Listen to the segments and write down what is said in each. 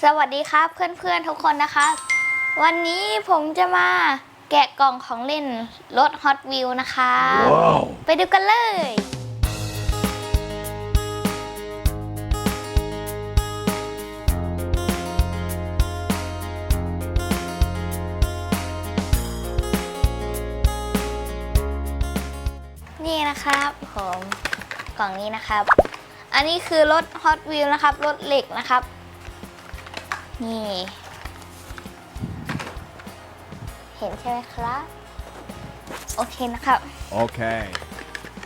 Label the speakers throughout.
Speaker 1: สวัสดีครับเพื่อนๆทุกคนนะครับ วันนี้ผมจะมาแกะกล่องของเล่นรถ Hot Wheels นะคะ
Speaker 2: Wow.
Speaker 1: ไปดูกันเลย นี่นะครับผมกล่องนี้นะครับ อันนี้คือรถ Hot Wheels นะครับรถเหล็กนะครับ นี่ เห็นใช่ไหมครับ โอเคนะครับ
Speaker 2: Okay.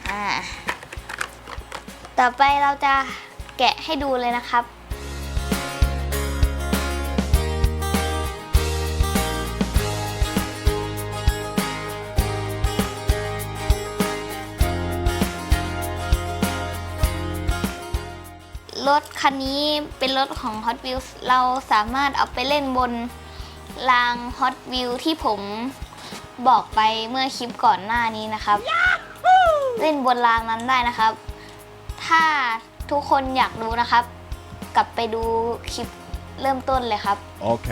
Speaker 1: อ่า ต่อไปเราจะแกะให้ดูเลยนะครับ รถคันนี้เป็นรถของ Hot Wheels เราสามารถเอาไปเล่นบนราง Hot Wheels ที่ผมบอกไปเมื่อคลิปก่อนหน้านี้นะครับ เล่นบนรางนั้นได้นะครับ ถ้าทุกคนอยากรู้นะครับ กลับไปดูคลิปเริ่มต้นเลยครับ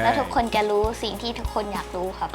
Speaker 1: แล้ว
Speaker 2: Okay.
Speaker 1: ทุกคนจะรู้สิ่งที่ทุกคนอยากรู้ครับ